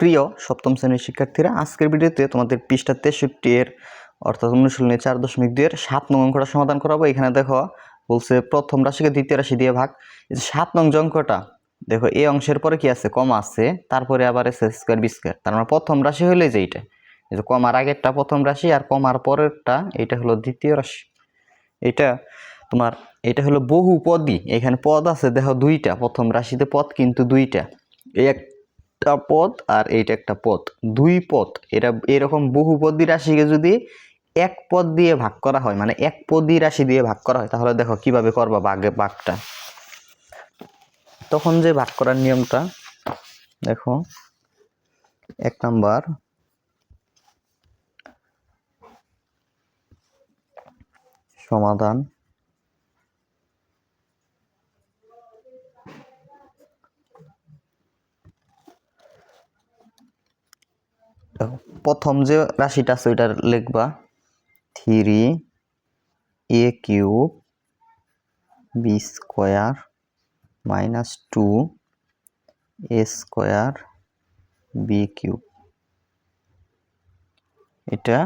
প্রিয় সপ্তম শ্রেণির শিক্ষার্থীরা, আজকের ভিডিওতে তোমাদের পৃষ্ঠা তেষট্টি এর অর্থাৎ অনুশীলনী চার দশমিক দুইয়ের সাত নং অঙ্কটা সমাধান করাবো। এখানে দেখো, বলছে প্রথম রাশিকে দ্বিতীয় রাশি দিয়ে ভাগ। সাত নং অঙ্কটা, দেখো এই অংশের পরে কি আছে? কম আছে, তারপরে আবার এসে স্কোয়ার বি স্কোয়ার। তার মানে প্রথম রাশি হলে যে এইটা। এই যে কমার আগেরটা প্রথম রাশি আর কমার পরেরটা এটা হলো দ্বিতীয় রাশি। এটা তোমার এটা হলো বহুপদী। এখানে পদ আছে, দেখো, দুইটা। প্রথম রাশিতে পদ কিন্তু দুইটা। এই একটা পদ আর এইটা একটা পদ। দুই পদ এটা এরকম বহুপদী রাশিকে যদি এক পদ দিয়ে ভাগ করা হয় মানে এক পদী রাশি দিয়ে ভাগ করা হয়, তাহলে দেখো কীভাবে করবা বাঘে বাঘটা তখন যে ভাগ করার নিয়মটা, দেখো, এক নাম্বার, সমাধান প্রথম যে রাশিটা আছে ওইটা লিখবা three a cube b square minus two a square b cube. এটা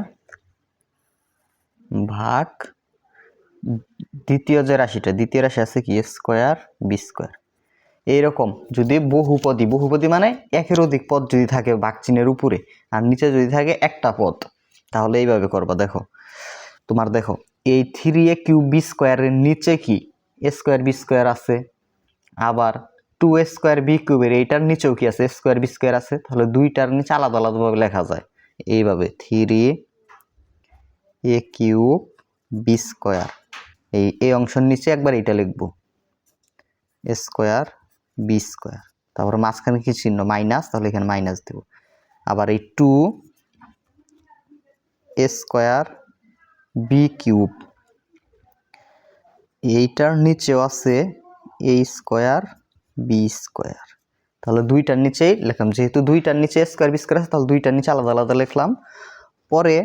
ভাগ দ্বিতীয় যে রাশিটা, দ্বিতীয় রাশি আছে কি? A square, b square. এইরকম যদি বহুপদী বহুপদী মানে একের অধিক পদ যদি থাকে বাকচিনের উপরে আর নিচে যদি থাকে একটা পদ। তাহলে এইভাবে করবা, দেখো। তোমার দেখো, এই থ্রি এ কিউ বি স্কোয়ারের নিচে কি? এ স্কোয়ার বি স্কোয়ার আছে। আবার টু এ স্কোয়ার বি কিউবের এইটার নিচেও কি আছে? স্কোয়ার বি স্কোয়ার আছে। তাহলে দুইটার নিচে আলাদা আলাদাভাবে লেখা যায়। এইভাবে three a cube b square এই এই অংশের নিচে একবার এইটা লিখব। স্কোয়ার বি স্কোয়ার তারপর মাঝখানে কি চিহ্ন? মাইনাস, তাহলে এখানে মাইনাস দেব। আবার এই two a square b cube এইটার নিচেও আছে এ স্কোয়ার বি স্কোয়ার তাহলে দুইটার নিচেই লিখলাম। যেহেতু দুইটার নিচে স্কোয়ার বি স্কোয়ার আছে, তাহলে দুইটার নিচে আলাদা আলাদা লিখলাম। পরে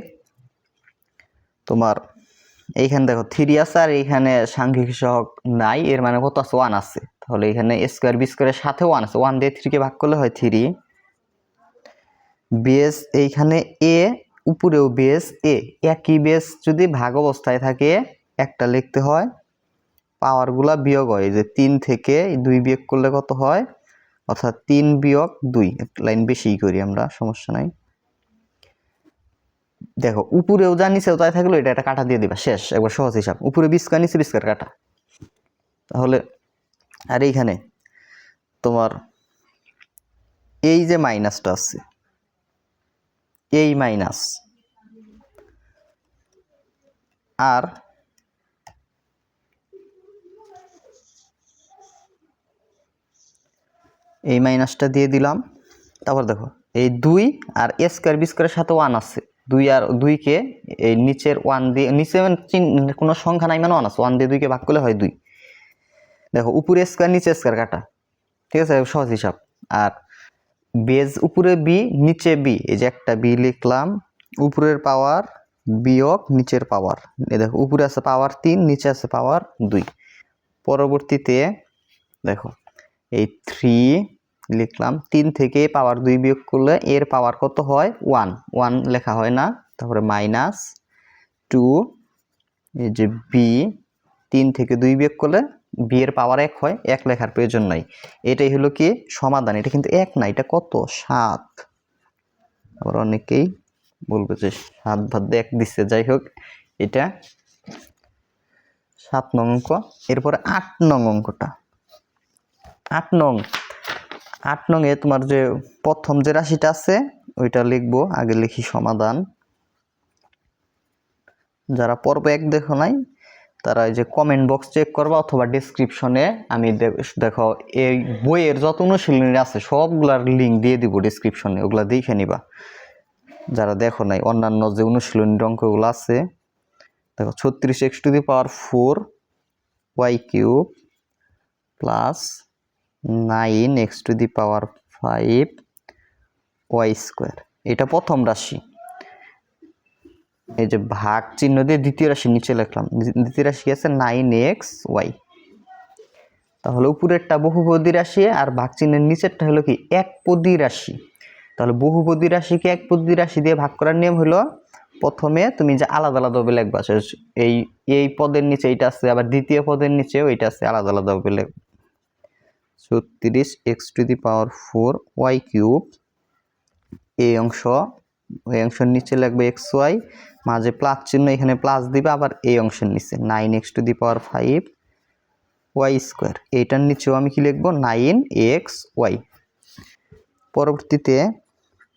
তোমার এইখানে দেখো থ্রি আছে আর এইখানে সাংখ্যিক সহগ নাই, এর মানে কত আছে? ওয়ান আছে। তাহলে এখানে স্কোয়ার বি স্কোয়ারের সাথে ওয়ান আছে। ওয়ান দিয়ে থ্রিকে ভাগ করলে হয় থ্রি বেস এইখানে এ উপরেও বেস এ একই বেস যদি ভাগ অবস্থায় থাকে, একটা লিখতে হয় পাওয়ারগুলা বিয়োগ হয়। যে তিন থেকে দুই বিয়োগ করলে কত হয়? অর্থাৎ তিন বিয়োগ দুই। লাইন বেশিই করি আমরা, সমস্যা নাই। দেখো, উপরেও যা নিচেও তাই থাকল, এটা একটা কাটা দিয়ে দিবা। শেষ, একবার সহজ হিসাব। উপরে বিস্কার নিচে বিস্কার কাটা। তাহলে আর এইখানে তোমার এই যে মাইনাসটা আছে, এই মাইনাস। আর এই মাইনাসটা দিয়ে দিলাম। তারপর দেখো, এই দুই আর এ স্কোয়ার বি স্কোয়ারের সাথে ওয়ান আছে। দুই আর দুইকে এই নিচের ওয়ান দিয়ে, নিচে মানে কোনো সংখ্যা নাই মানে ওয়ান আছে। ওয়ান দিয়ে দুইকে ভাগ করলে হয় দুই। দেখো, উপরে স্কোয়ার নিচে স্কোয়ার কাটা। ঠিক আছে? সহজ হিসাব। আর বেজ উপরে বি নিচে বি এই যে একটা বি লিখলাম, উপরের পাওয়ার বিয়োগ নিচের পাওয়ার দেখো, উপরে আছে পাওয়ার তিন, নিচে আছে পাওয়ার দুই। পরবর্তীতে, দেখো, এই থ্রি লিখলাম, তিন থেকে পাওয়ার দুই বিয়োগ করলে এর পাওয়ার কত হয়? ওয়ান ওয়ান লেখা হয় না। তারপরে মাইনাস টু এই যে বি তিন থেকে দুই বিয়োগ করলে বি এর পাওয়ার এক হয়, এক লেখার প্রয়োজন নাই। এটাই হলো কি সমাধান, এটা কিন্তু এক না, এটা কত? সাত। আবার অনেকেই বলবে যে সাত ভাত এক দিচ্ছে, যাই হোক, এটা সাত নং অঙ্ক, এরপরে আট নং অঙ্কটা। আট নং আট নং এ তোমার যে প্রথম যে রাশিটা আছে, ওইটা লিখব, আগে লিখি সমাধান। যারা পর্ব এক দেখো নাই তারা এই যে কমেন্ট বক্স চেক করবা অথবা ডিসক্রিপশনে আমি দেখো, এই বইয়ের যত অনুশীলনী আছে, সবগুলার লিঙ্ক দিয়ে দিব ডিসক্রিপশনে ওগুলো দেখে নিবা। যারা দেখো নাই, অন্যান্য যে অনুশীলনীর অঙ্কগুলো আছে, দেখো, ছত্রিশ x to the power four y cube plus nine x to the power five y square. এটা প্রথম রাশি। এই যে ভাগ চিহ্ন দিয়ে দ্বিতীয় রাশি নিচে লিখলাম। দ্বিতীয় রাশি আছে নাইন এক্স ওয়াই তাহলে উপরেরটা বহুপদী রাশি আর ভাগ চিহ্নের নিচেরটা হলো কি এক পদী রাশি। তাহলে বহুপদী রাশিকে এক পদী রাশি দিয়ে ভাগ করার নিয়ম হলো প্রথমে তুমি যে আলাদা আলাদাভাবে লিখবা এই এই পদের নিচে এইটা আছে, আবার দ্বিতীয় পদের নিচেও এইটা আছে, আলাদা আলাদাভাবে লিখ ছত্রিশ x to the power four y cube এই অংশ এই অংশের নিচে লিখবে এক্স ওয়াই মাঝে প্লাস চিহ্ন এখানে প্লাস দিবে, আবার এই অংশের নিচে। Nine x to the power five y square এইটার নিচেও আমি কি লিখব? নাইন এক্স ওয়াই পরবর্তীতে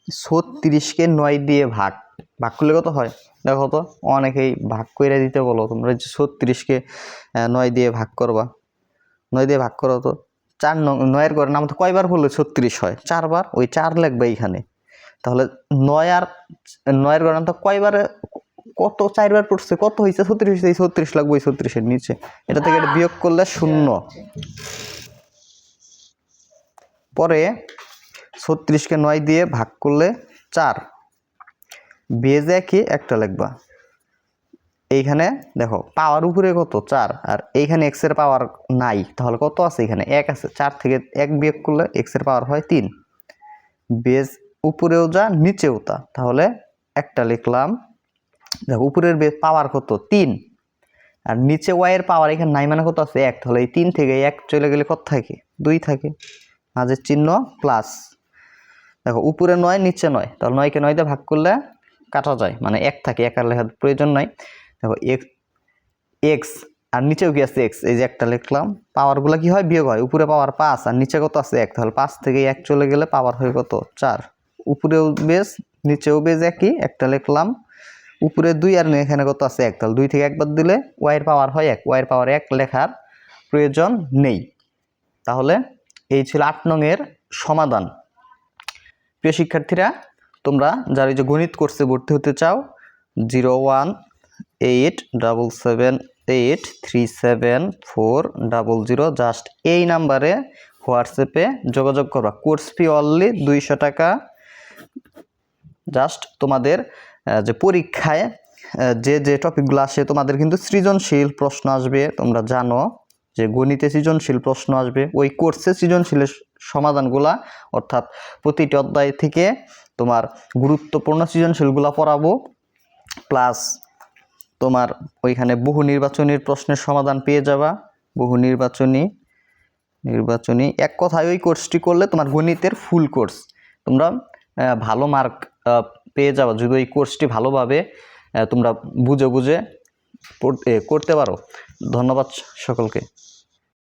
ছত্রিশকে নয় দিয়ে ভাগ। ভাগ করলে কত হয়? দেখো তো, অনেকেই ভাগ করে দিতে বলো, তোমরা যে ছত্রিশকে নয় দিয়ে ভাগ করবা। নয় দিয়ে ভাগ করো তো, চার নয়ের করে নাম তো কয়বার বললে? ছত্রিশ হয়। চারবার? ওই চার লাগবে এইখানে। তাহলে নয় আর, নয়ের গণনা তো কয়বারে, কত চারবার পড়ছে, কত হয়েছে ছত্রিশ হয়েছে ছত্রিশ লাগবে ওই ছত্রিশের নিচে। এটা থেকে এটা বিয়োগ করলে শূন্য। পরে ছত্রিশকে নয় দিয়ে ভাগ করলে চার। বেজ একই একটা লাগবা। এইখানে দেখো, পাওয়ার উপরে কত? চার। আর এইখানে এক্সের পাওয়ার নাই, তাহলে কত আছে এখানে? এক আছে। চার থেকে এক বিয়োগ করলে এক্সের পাওয়ার হয় তিন। বেজ উপরেও যা, নিচেও তা। তাহলে একটা লিখলাম, দেখো উপরের পাওয়ার কত? তিন। আর নিচে ওয়াইয়ের পাওয়ার এখানে নাই মানে কত আছে? এক। তাহলে এই তিন থেকে এক চলে গেলে কত থাকে? দুই থাকে। মাঝের চিহ্ন প্লাস দেখো উপরে নয়, নিচে নয়। তাহলে নয়কে নয় দিয়ে ভাগ করলে কাটা যায়। মানে এক থাকে, এক আর লেখার প্রয়োজন নাই। দেখো এক্স এক্স আর নিচেও কি আছে এক্স এই যে একটা লিখলাম পাওয়ারগুলো কি হয়? বিয়োগ হয়। উপরে পাওয়ার পাঁচ, আর নিচে কত আছে? এক। তাহলে পাঁচ থেকে এক চলে গেলে পাওয়ার হয় কত? চার। উপরেও বেজ নিচেও বেজ একই একটা লিখলাম উপরে দুই আর এখানে কত আছে? এক তাহলে দুই থেকে একবার দিলে ওয়াইয়ের পাওয়ার হয় এক। ওয়াইয়ের পাওয়ার এক লেখার প্রয়োজন নেই। তাহলে এই ছিল আট নংয়ের সমাধান। প্রিয় শিক্ষার্থীরা, তোমরা যারা যে গণিত কোর্সে ভর্তি হতে চাও zero one eight double seven eight three seven four double zero just এই নাম্বারে হোয়াটসঅ্যাপে যোগাযোগ করবা। কোর্স ফি অনলি দুইশো টাকা। জাস্ট তোমাদের যে পরীক্ষায় যে যে টপিকগুলো আসে, তোমাদের কিন্তু সৃজনশীল প্রশ্ন আসবে। তোমরা জানো যে গণিতে সৃজনশীল প্রশ্ন আসবে। ওই কোর্সে সৃজনশীলের সমাধানগুলা, অর্থাৎ প্রতিটি অধ্যায় থেকে তোমার গুরুত্বপূর্ণ সৃজনশীলগুলা পড়াবো। প্লাস তোমার ওইখানে বহু নির্বাচনীর প্রশ্নের সমাধান পেয়ে যাবা। বহু নির্বাচনী নির্বাচনী, এক কথায় ওই কোর্সটি করলে তোমার গণিতের ফুল কোর্স তোমরা ভালো মার্ক পেয়ে যাবা। যদি ওই কোর্সটি ভালোভাবে তোমরা বুঝে বুঝে করতে পারো। ধন্যবাদ সকলকে।